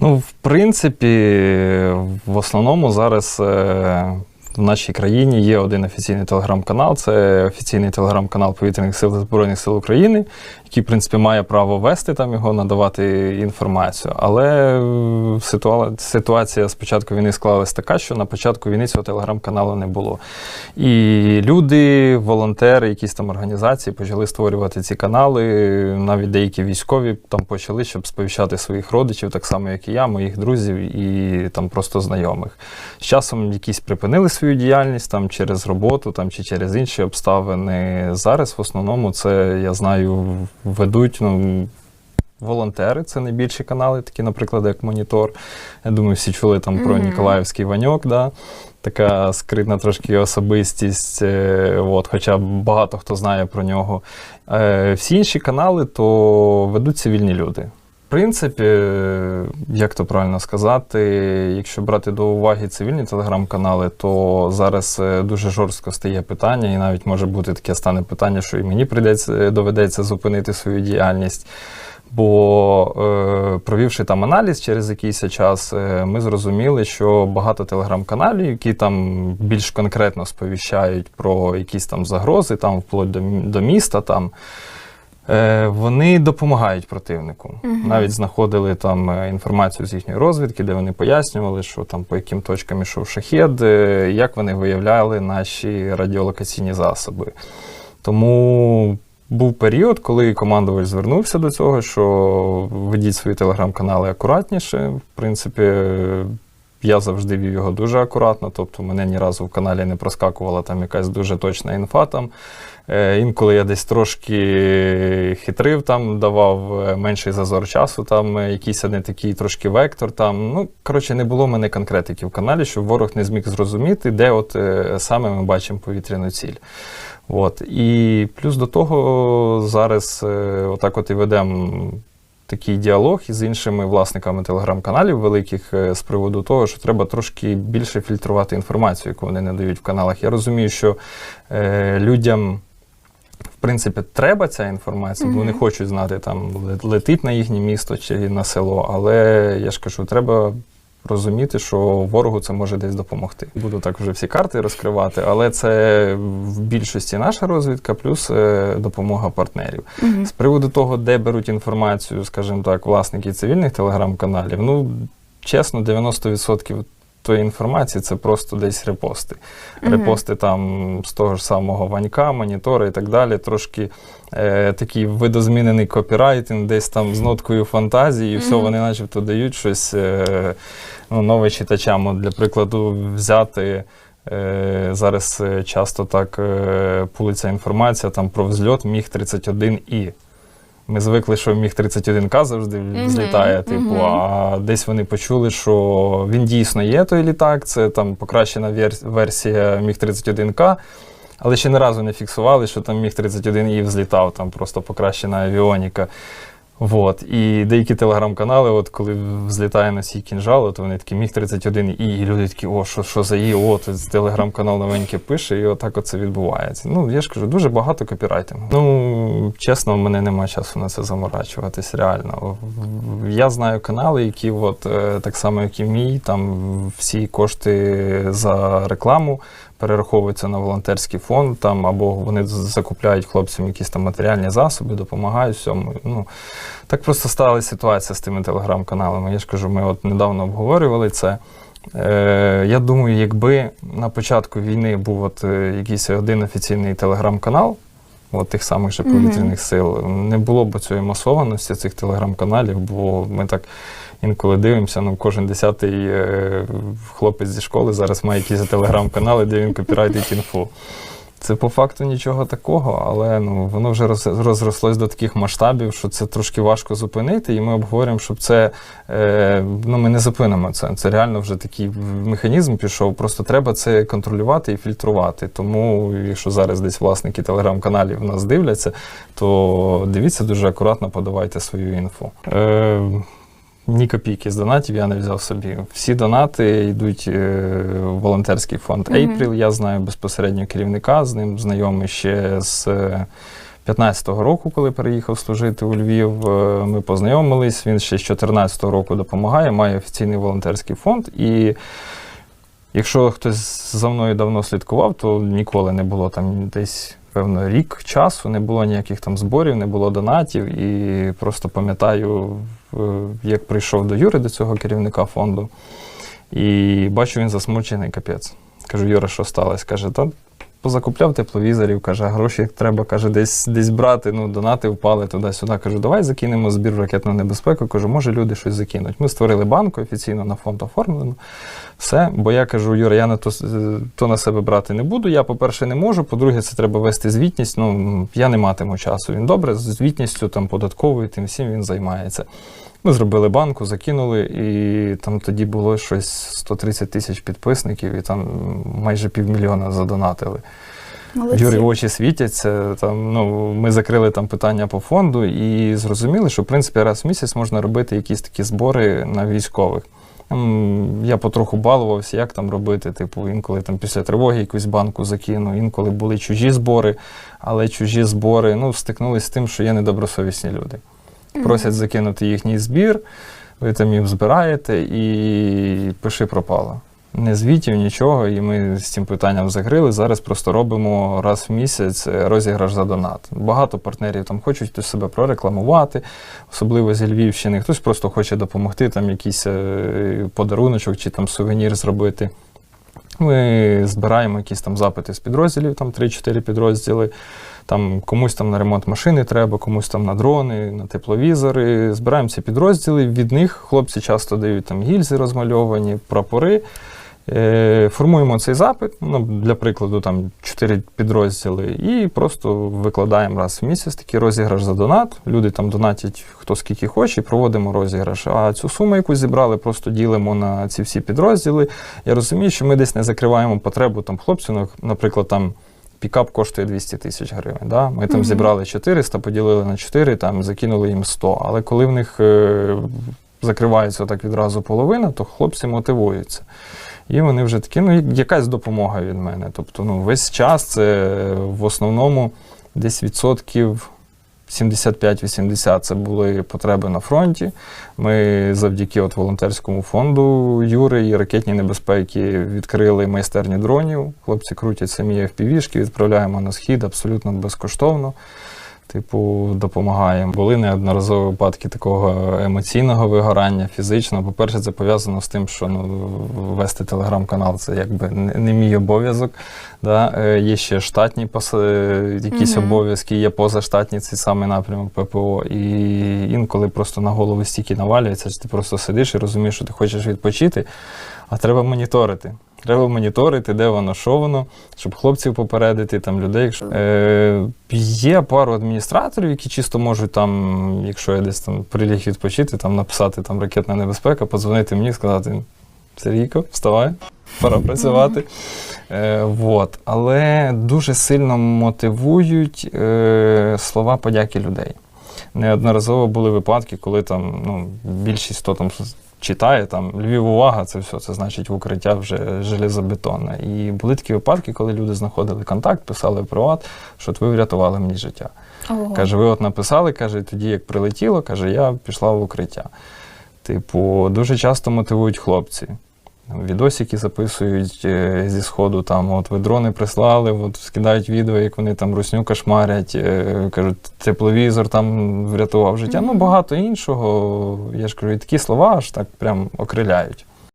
Ну, в принципі, в основному зараз е, в нашій країні є один офіційний телеграм-канал. Це офіційний телеграм-канал Повітряних сил та Збройних сил України, який, в принципі, має право вести там його, надавати інформацію. Але е, ситуа- ситуація з початку війни склалась така, що на початку війни цього телеграм-каналу не було. І люди, волонтери, якісь там організації почали створювати ці канали. Навіть деякі військові там почали, щоб сповіщати своїх родичів, так само, як і я, моїх друзів і там просто знайомих. З часом якісь припинили свою діяльність там через роботу там, чи через інші обставини. Зараз в основному це я знаю ведуть. Ну, Волонтери це найбільші канали, такі, наприклад, як Монітор. Я думаю, всі чули там про Мгм. Ніколаївський Ваньок, да? така скритна трошки особистість, е, от, хоча багато хто знає про нього. Е, Всі інші канали то ведуть цивільні люди. Принципі, е, як то правильно сказати, якщо брати до уваги цивільні телеграм-канали, то зараз е, дуже жорстко стає питання, і навіть може бути таке стане питання, що і мені прийдеться доведеться зупинити свою діяльність. Бо е, провівши там аналіз через якийсь час, е, ми зрозуміли, що багато телеграм-каналів, які там більш конкретно сповіщають про якісь там загрози, там вплоть до, до міста, там е, вони допомагають противнику. Мгм. Навіть знаходили там е, інформацію з їхньої розвідки, де вони пояснювали, що там по яким точкам ішов шахед, е, як вони виявляли наші радіолокаційні засоби. Тому був період, коли командувач звернувся до цього, що ведіть свої телеграм-канали акуратніше. В принципі, е, я завжди вів його дуже акуратно, тобто мене ні разу в каналі не проскакувала там якась дуже точна інфа. Там. Е, Інколи я десь трошки хитрив, там, давав е, менший зазор часу, там е, якийсь не такий трошки вектор. Там. Ну, коротше, не було в мене конкретики в каналі, щоб ворог не зміг зрозуміти, де от саме ми бачимо повітряну ціль. От. І плюс до того зараз отак от і ведемо такий діалог із іншими власниками телеграм-каналів великих е, з приводу того, що треба трошки більше фільтрувати інформацію, яку вони надають в каналах. Я розумію, що е, людям. В принципі, треба ця інформація, бо вони хочуть знати, там летить на їхнє місто чи на село. Але я ж кажу, треба розуміти, що ворогу це може десь допомогти. Буду так вже всі карти розкривати, але це в більшості наша розвідка, плюс е, допомога партнерів. Угу. З приводу того, де беруть інформацію, скажімо так, власники цивільних телеграм-каналів, ну чесно, 90% тої інформації це просто десь репости. Мгм. Репости там з того ж самого ванька, монітора і так далі. Трошки е, такий видозмінений копірайтинг, десь там з ноткою фантазії, і все, Мгм. вони начебто дають щось е, ну, нове читачам. От, для прикладу, взяти. Е, Зараз е, часто так е, пулиться інформація там про взльот Міг 31 і. Ми звикли, що Міг 31К завжди злітає. типу, а десь вони почули, що він дійсно є той літак, це там покращена версія Міг 31К, але ще не разу не фіксували, що там Міг 31 і взлітав, там просто покращена авіоніка. Вот. І деякі телеграм-канали, от коли взлітає носій кінжалу, то вони такі міг 31 і, і люди такі, о, що, що за і, о, то телеграм-канал новенький пише, і отак оце відбувається. Ну, я ж кажу, дуже багато копірайтингу. Ну, чесно, в мене немає часу на це заморачуватись, реально. Я знаю канали, які, от, е, так само, як і мій, там всі кошти за рекламу перераховуються на волонтерський фонд, там, або вони закупляють хлопцям якісь там матеріальні засоби, допомагають всьому. Ну, так просто сталася ситуація з тими телеграм-каналами. Я ж кажу, ми от недавно обговорювали це. Е, я думаю, якби на початку війни був от, е, якийсь один офіційний телеграм-канал, от тих самих же повітряних сил, не було б цієї масованості цих телеграм-каналів, бо ми так інколи дивимося, ну кожен десятий е, хлопець зі школи зараз має якісь телеграм-канали, де він копірайтить інфу. Це по факту нічого такого, але ну воно вже роз- розрослось до таких масштабів, що це трошки важко зупинити, і ми обговорюємо, щоб це е, ну ми не зупинимо це. Це реально вже такий механізм пішов. Просто треба це контролювати і фільтрувати. Тому, якщо зараз десь власники телеграм-каналів нас дивляться, то дивіться дуже акуратно, подавайте свою інфу. Е, ні копійки з донатів я не взяв собі. Всі донати йдуть е, в волонтерський фонд Мгм. April. Я знаю безпосередньо керівника, з ним знайомий ще з е, 15-го року, коли переїхав служити у Львів, е, ми познайомились. Він ще з 14-го року допомагає, має офіційний волонтерський фонд. І якщо хтось за мною давно слідкував, то ніколи не було там десь. Певно, рік часу, не було ніяких там зборів, не було донатів. І просто пам'ятаю, як прийшов до Юри, до цього керівника фонду, і бачу, він засмучений капець. Кажу, Юра, що сталося? Каже, та позакупляв тепловізорів, каже, гроші треба каже, десь десь брати, ну, донати впали туди-сюди. Кажу, давай закинемо збір ракетну небезпеку. Кажу, може люди щось закинуть. Ми створили банку офіційно на фонд оформлено. Все. Бо я кажу, Юра, я на то, е, то на себе брати не буду. Я, по-перше, не можу. По-друге, це треба вести звітність. Ну, я не матиму часу. Він добре, з звітністю там податковою, тим всім він займається. Ми зробили банку, закинули, і там тоді було щось 130 тисяч підписників, і там майже півмільйона задонатили. Молодці. Юрі очі світяться. Там, ну, ми закрили там питання по фонду і зрозуміли, що в принципі раз в місяць можна робити якісь такі збори на військових. Я потроху балувався, як там робити. Типу, інколи там після тривоги якусь банку закину, інколи були чужі збори, але чужі збори ну, стикнулися з тим, що є недобросовісні люди. Просять закинути їхній збір, ви там їм збираєте і пиши пропало. Не звітів, нічого, і ми з цим питанням закрили. Зараз просто робимо раз в місяць е, розіграш за донат. Багато партнерів там хочуть хтось себе прорекламувати, особливо зі Львівщини. Хтось просто хоче допомогти, там якийсь е, подаруночок чи там сувенір зробити. Ми збираємо якісь там запити з підрозділів, там 3-4 підрозділи. Там комусь там на ремонт машини треба, комусь там на дрони, на тепловізори. Збираємо ці підрозділи. Від них хлопці часто дають там гільзи розмальовані, прапори. Е, Формуємо цей запит, ну, для прикладу, там 4 підрозділи, і просто викладаємо раз в місяць такий розіграш за донат. Люди там донатять хто скільки хоче, і проводимо розіграш. А цю суму, яку зібрали, просто ділимо на ці всі підрозділи. Я розумію, що ми десь не закриваємо потребу там хлопців, наприклад, там. Пікап коштує 200 тисяч гривень. Да? Ми там зібрали 400, поділили на 4, там закинули їм 100. Але коли в них е, закривається так відразу половина, то хлопці мотивуються. І вони вже такі, ну, якась допомога від мене. Тобто, ну, весь час це в основному десь відсотків 75-80 це були потреби на фронті. Ми завдяки от волонтерському фонду Юри і ракетній небезпеки відкрили майстерні дронів. Хлопці крутять самі FPV-шки, відправляємо на схід абсолютно безкоштовно. Типу, допомагаємо. Були неодноразові випадки такого емоційного вигорання, фізичного. По-перше, це пов'язано з тим, що ну, вести телеграм-канал це якби не, не мій обов'язок. Да? Е, Є ще штатні пос... якісь Мгм. обов'язки, є позаштатні цей самий напрямок ППО. І інколи просто на голову стільки навалюється, що ти просто сидиш і розумієш, що ти хочеш відпочити, а треба моніторити. Треба моніторити, де воно, що воно, щоб хлопців попередити, там людей. Якщо... Е, є пару адміністраторів, які чисто можуть там, якщо я десь там приліг відпочити, там написати там ракетна небезпека, подзвонити мені і сказати: Сергійко, вставай, пора працювати. Е, вот. Але дуже сильно мотивують е, слова подяки людей. Неодноразово були випадки, коли там ну, більшість хто там читає, там Львів увага, це все, це значить в укриття вже железобетонне. І були такі випадки, коли люди знаходили контакт, писали в приват, що от ви врятували мені життя. Ого. Каже, ви от написали, каже, тоді як прилетіло, каже, я пішла в укриття. Типу, дуже часто мотивують хлопці. Відосики записують е, зі сходу, там, от ви дрони прислали, от скидають відео, як вони там русню кошмарять, е, кажуть, тепловізор там врятував життя. Ну, багато іншого. Я ж кажу, і такі слова аж так прям окриляють.